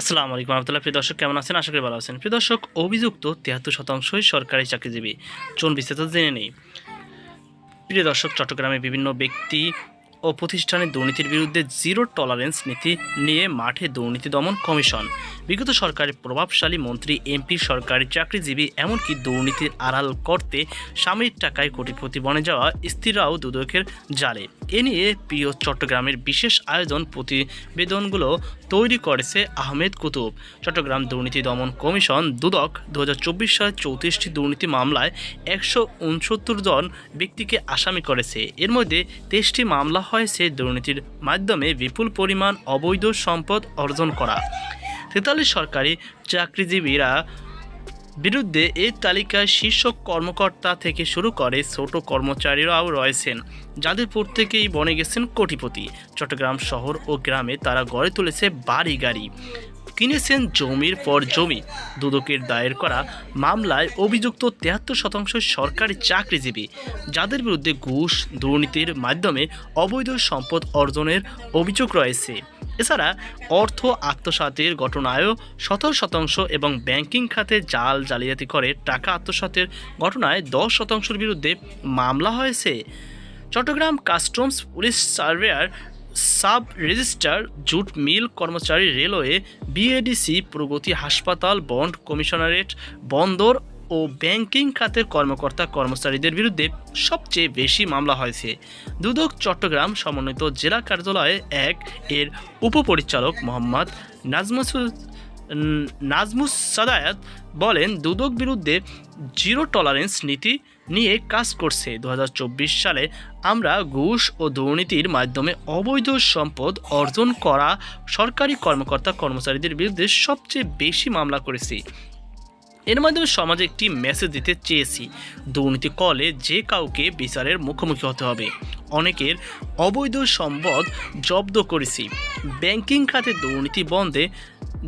আসসালামু আলাইকুম রহমতুল্লাহ। প্রিয় দর্শক, কেমন আছেন? আশা করি ভালো আছেন। প্রিয় দর্শক, অভিযুক্ত তিয়াত্তর শতাংশই সরকারি চাকরিজীবী। চোন বিস্তারিত জেনে নেই। প্রিয় দর্শক, চট্টগ্রামে বিভিন্ন ব্যক্তি ও প্রতিষ্ঠানের দুর্নীতির বিরুদ্ধে জিরো টলারেন্স নীতি নিয়ে মাঠে দুর্নীতি দমন কমিশন। বিগত সরকারের প্রভাবশালী মন্ত্রী এমপি সরকারি চাকরিজীবী, এমনকি দুর্নীতির আড়াল করতে স্বামীর টাকায় কোটিপতি বনে যাওয়া স্ত্রীরাও দুদকের জালে। এ নিয়ে প্রিয় চট্টগ্রামের বিশেষ আয়োজন প্রতিবেদনগুলো তৈরি করেছে আহমেদ কুতুব। চট্টগ্রাম দুর্নীতি দমন কমিশন দুদক দু সালে চৌত্রিশটি দুর্নীতি মামলায় একশো উনসত্তর জন ব্যক্তিকে আসামি করেছে। এর মধ্যে তেইশটি মামলা হয়েছে দুর্নীতির মাধ্যমে বিপুল পরিমাণ অবৈধ সম্পদ অর্জন করা। তেতাল্লিশ সরকারি চাকরিজীবীরা বিরুদ্ধে এই তালিকায় শীর্ষ কর্মকর্তা থেকে শুরু করে ছোট কর্মচারীরাও রয়েছেন। যাদের প্রত্যেকেই বনে গেছেন কোটিপতি। চট্টগ্রাম শহর ও গ্রামে তারা গড়ে তুলেছে বাড়ি গাড়ি কিনেছেন জমির পর জমি। দুদকের দায়ের করা মামলায় অভিযুক্ত তেহাত্তর শতাংশ সরকারি চাকরিজীবী, যাদের বিরুদ্ধে ঘুষ, দুর্নীতির মাধ্যমে অবৈধ সম্পদ অর্জনের অভিযোগ রয়েছে। এছাড়া অর্থ আত্মসাতের ঘটনায়ও সতেরো শতাংশ এবং ব্যাংকিং খাতে জাল জালিয়াতি করে টাকা আত্মসাতের ঘটনায় দশ শতাংশের বিরুদ্ধে মামলা হয়েছে। Chittagong customs police surveyor sub registrar jute mill কর্মচারী রেলওয়ে বিএডিসি প্রগতি হাসপাতাল বন্ড কমিশনারেট, বন্দর ও ব্যাংকিং খাতের কর্মকর্তা কর্মচারীদের বিরুদ্ধে সবচেয়ে বেশি মামলা হয়েছে। দুদক চট্টগ্রাম সমন্বিত জেলা কার্যালয়ে এক এর উপপরিচালক মোহাম্মদ নাজমুসুল নাজমুস সাদায়াত বলেন, দুদক বিরুদ্ধে জিরো টলারেন্স নীতি নিয়ে কাজ করছে। দু হাজার চব্বিশ সালে আমরা ঘুষ ও দুর্নীতির মাধ্যমে অবৈধ সম্পদ অর্জন করা সরকারি কর্মকর্তা কর্মচারীদের বিরুদ্ধে সবচেয়ে বেশি মামলা করেছি। এর মাধ্যমে সমাজে একটি মেসেজ দিতে চেয়েছি। দুর্নীতি কলে যে কাউকে বিচারের মুখোমুখি হতে হবে। অনেকের অবৈধ সম্পদ জব্দ করেছি। ব্যাংকিং খাতে দুর্নীতি বন্ধে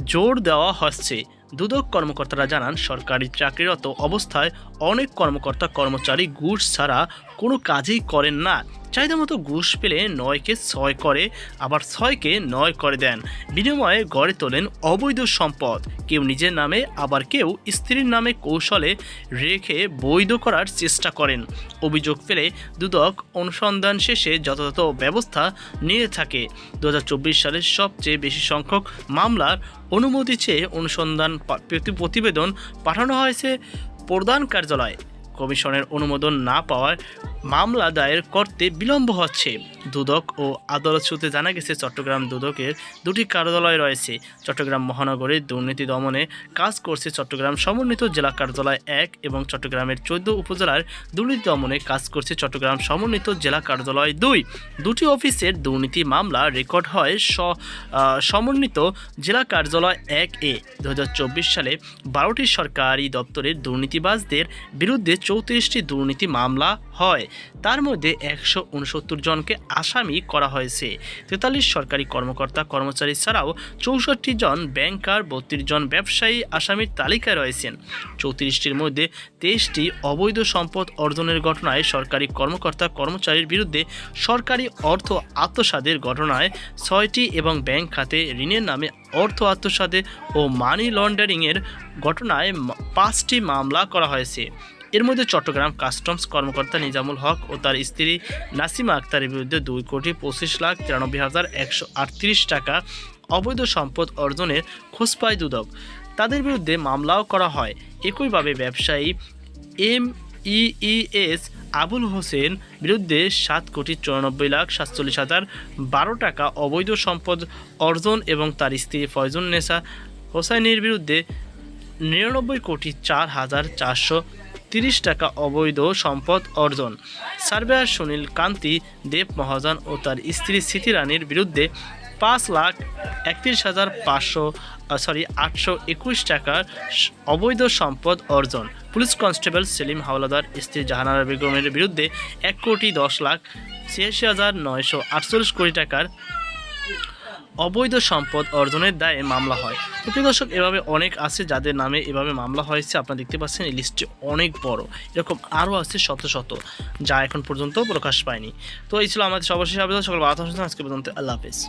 জোর দেওয়া হচ্ছে। দুদক কর্মকর্তারা জানান, সরকারি চাকরিরত অবস্থায় অনেক কর্মকর্তা কর্মচারী ঘুষ ছাড়া কোনো কাজই করেন না। চাহিদা মতো ঘুষ পেলে নয়কে ছয় করে, আবার ছয়কে নয় করে দেন। বিনিময়ে গড়ে তোলেন অবৈধ সম্পদ। কেউ নিজের নামে, আবার কেউ স্ত্রীর নামে কৌশলে রেখে বৈধ করার চেষ্টা করেন। অভিযোগ পেলে দুদক অনুসন্ধান শেষে যথাযথ ব্যবস্থা নিয়ে থাকে। দু হাজার চব্বিশ সালের সবচেয়ে বেশি সংখ্যক মামলার অনুমতি চেয়ে অনুসন্ধান প্রতিবেদন পাঠানো হয়েছে প্রধান কার্যালয়ে। কমিশনের অনুমোদন না পাওয়ায় মামলা দায়ের করতে বিলম্ব হচ্ছে। দুদক ও আদালত সূত্রে জানা গেছে, চট্টগ্রাম দুদকের দুটি কার্যালয় রয়েছে। চট্টগ্রাম মহানগরে দুর্নীতি দমনে কাজ করছে চট্টগ্রাম সমন্বিত জেলা কার্যালয় এক এবং চট্টগ্রামের চোদ্দ উপজেলার দুর্নীতি দমনে কাজ করছে চট্টগ্রাম সমন্বিত জেলা কার্যালয় দুই। দুটি অফিসের দুর্নীতি মামলা রেকর্ড হয় সমন্বিত জেলা কার্যালয় এক এ। দু হাজার চব্বিশ সালে বারোটি সরকারি দপ্তরের দুর্নীতিবাজদের বিরুদ্ধে চৌত্রিশটি দুর্নীতি মামলা হয়। তার মধ্যে একশো উনসত্তর জনকে আসামি করা হয়েছে। তেতাল্লিশ সরকারি কর্মকর্তা কর্মচারী ছাড়াও চৌষট্টি জন ব্যাংকার, বত্রিশ জন ব্যবসায়ী আসামির তালিকায় রয়েছেন। চৌত্রিশটির মধ্যে তেইশটি অবৈধ সম্পদ অর্জনের ঘটনায় সরকারি কর্মকর্তা কর্মচারীর বিরুদ্ধে সরকারি অর্থ আত্মসাদের ঘটনায় ছয়টি এবং ব্যাংক খাতে ঋণের নামে অর্থ আত্মসাদে ও মানি লন্ডারিংয়ের ঘটনায় পাঁচটি মামলা করা হয়েছে। এর মধ্যে চট্টগ্রাম কাস্টমস কর্মকর্তা নিজামুল হক ও তার স্ত্রী নাসিমা আক্তারের বিরুদ্ধে দুই কোটি পঁচিশ লাখ তিরানব্বই হাজার একশো আটত্রিশ টাকা অবৈধ সম্পদ অর্জনের খোঁজ পায় দুদক। তাদের বিরুদ্ধে মামলাও করা হয়। একইভাবে ব্যবসায়ী এম ইএস আবুল হোসেন বিরুদ্ধে সাত কোটি চুরানব্বই লাখ সাতচল্লিশ হাজার বারো টাকা অবৈধ সম্পদ অর্জন এবং তার স্ত্রী ফয়জুন নেসা হোসাইনের বিরুদ্ধে নিরানব্বই কোটি চার হাজার চারশো তিরিশ টাকা অবৈধ সম্পদ অর্জন। সার্ভেয়ার সুনীল কান্তি, দেব মহাজন ও তার স্ত্রী স্মৃতি রানীর বিরুদ্ধে পাঁচ লাখ একত্রিশ হাজার পাঁচশো সরি আটশো একুশ টাকার অবৈধ সম্পদ অর্জন। পুলিশ কনস্টেবল সেলিম হাওলাদার স্ত্রী জাহানারা বেগমের বিরুদ্ধে এক কোটি দশ লাখ ছিয়াশি হাজার নয়শো আটচল্লিশ কোটি টাকার অবৈধ সম্পদ অর্জনের দায়ে মামলা হয়। তো প্রিয় দর্শক, এভাবে অনেক আছে যাদের নামে এভাবে মামলা হয়েছে। আপনারা দেখতে পাচ্ছেন, এই লিস্টটি অনেক বড়। এরকম আরও আছে শত শত, যা এখন পর্যন্ত প্রকাশ পায়নি। তো এই ছিল আমাদের সর্বশেষ আবেদন সকল বার্তা আজকে পর্যন্ত আল্লাহ হাফেজ।